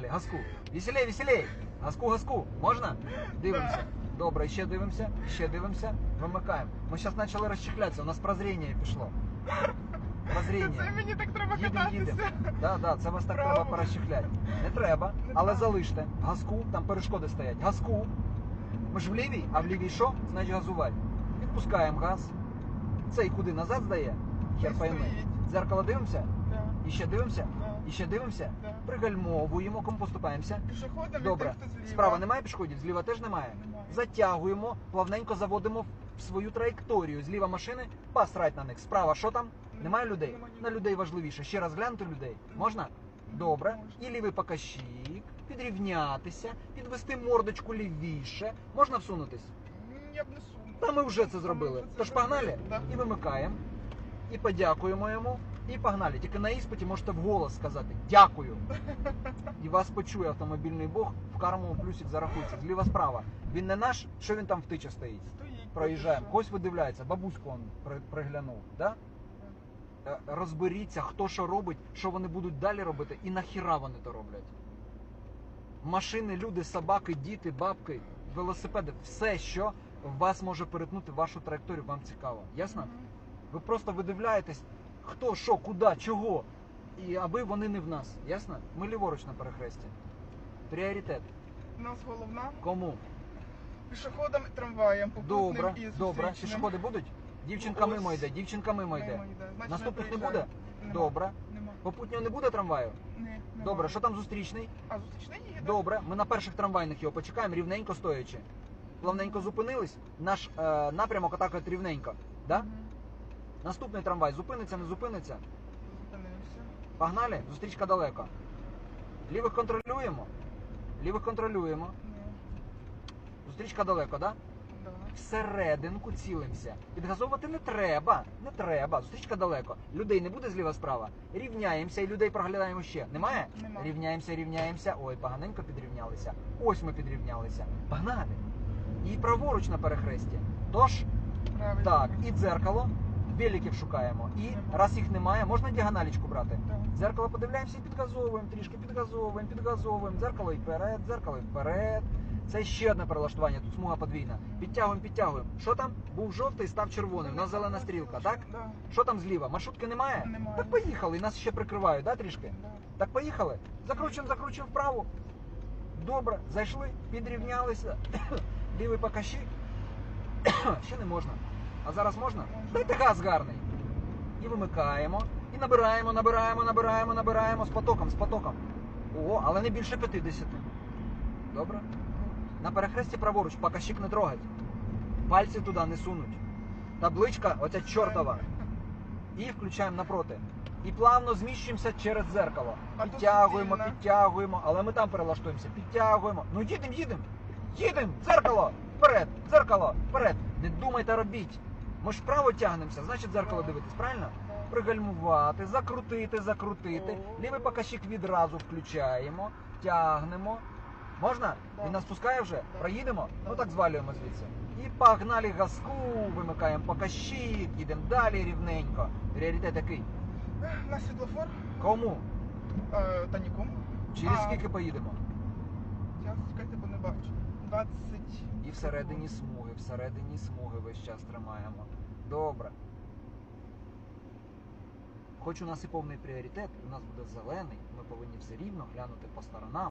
Газку. Веселей, веселей. Газку, газку. Можна? Дивимося. Добре, ще дивимося, ще дивимося. Вимикаємо. Ми зараз почали розчехлятися, у нас прозріння пішло. Це мені так треба Їдемо, їдемо. Да, да, це вас так Право. треба порозчехляти. Не треба, Не але залиште. Газку, там перешкоди стоять. Газку. Ми ж в лівій, а в лівій що? Значить газувати. Відпускаємо газ. Цей куди назад здає? Хер стоїть. Дзеркало дивимося? Да, І ще дивимося? І ще дивимося? да. Пригальмовуємо, кому поступаємося. Пішоходам Добре. тим, хто зліва. Справа немає пішоходів, зліва теж немає. Немає. Затягуємо, плавненько заводимо в свою траєкторію. Зліва машини, пастрать на них. Справа, що там? Немає людей? Нема ні- На людей важливіше. Ще раз глянути людей. Можна? Добре. Можна. І лівий покащик, підрівнятися, підвести мордочку лівіше. Можна всунутись? М, Я б не сунув. Та ми вже це зробили. Ми вже це Тож зробили. погнали Да. і вимикаємо. І подякуємо йому. І погнали. Тільки на іспиті можете вголос сказати дякую. І вас почує автомобільний бог, в карму плюсик зарахується. Зліва справа. Він не наш, що він там втича стоїть. Стоїть. Проїжджаємо. Когось видивляється, бабуську он приглянув. Да? Е, Розберіться, хто що робить, що вони будуть далі робити і нахіра вони то роблять. Машини, люди, собаки, діти, бабки, велосипеди, все, що вас може перетнути вашу траєкторію, вам цікаво. Ясно? Ви просто видивляєтесь, хто, що, куди, чого. І аби вони не в нас. Ясно? Ми ліворуч на перехресті. Пріоритет. У нас головна Кому? пішоходам і трамваям, попутним Добре, і добре. зустрічним. Пішоходи будуть? Дівчинка Ось. мимо йде, дівчинка мимо йде. Мимо йде. Значить, Наступних не буде? Нема. Добре. Нема. Попутнього не буде трамваю? Ні, немає. Добре, що там зустрічний? А зустрічний їде? Добре, ми на перших трамвайних його почекаємо, рівненько стоячи. Плавненько зупинились, наш е, напрямок атаки от рівненько. Да? Мгм. Наступний трамвай зупиниться, не зупиниться. Зупинився. Погнали, зустрічка далеко. Лівих контролюємо. Лівих контролюємо. Ні. Зустрічка далеко, да? Да. Всерединку цілимося. Підгазовувати не треба. Не треба. Зустрічка далеко. Людей не буде зліва справа. Рівняємося і людей проглядаємо ще. Немає? Нема. Рівняємося, рівняємося. Ой, поганенько підрівнялися. Ось ми підрівнялися. Погнали. І праворуч на перехресті. Тож, Правильно. так, і дзеркало. Великів шукаємо. І раз їх немає, можна діагоналічку брати. Дзеркало подивляємося і підгазовуємо, трішки підгазовуємо, підгазовуємо. Дзеркало і вперед, дзеркало і вперед. Це ще одне перелаштування, тут смуга подвійна. Підтягуємо, підтягуємо. Що там? Був жовтий, став червоний. У нас зелена стрілка, так? Що там зліва? Маршрутки немає? Немає. Так поїхали, нас ще прикривають, да, трішки? Так поїхали. Закручуємо, закручуємо вправо. Добре, зайшли, підрівнялися. Лівий покащик. ще не можна. А зараз можна? Дайте газ гарний. І вимикаємо. І набираємо, набираємо, набираємо, набираємо з потоком, з потоком. Ого, але не більше 50. Добре? На перехресті праворуч, покащик не трогать. Пальці туди не сунуть. Табличка, оця чортова. І включаємо напроти. І плавно зміщуємося через дзеркало. Підтягуємо, підтягуємо, але ми там перелаштуємося. Підтягуємо. Ну їдемо, їдемо. Їдемо! Дзеркало! Вперед! Дзеркало! Вперед! Не думайте робіть. Ми ж вправо тягнемося, значить дзеркало дивитись, правильно? Пригальмувати, закрутити, закрутити. Лівий покащик відразу включаємо, тягнемо. Можна? Він нас пускає вже? Проїдемо? Ну так звалюємо звідси. І погнали газку, вимикаємо покащик, їдемо далі рівненько. Пріоритет який? На світлофор. Кому? Е, та нікому. Через скільки поїдемо? Зараз чекайте, бо не бачу. 20. І всередині смуги, всередині смуги весь час тримаємо. Добре. Хоч у нас і повний пріоритет, у нас буде зелений, ми повинні все рівно глянути по сторонам.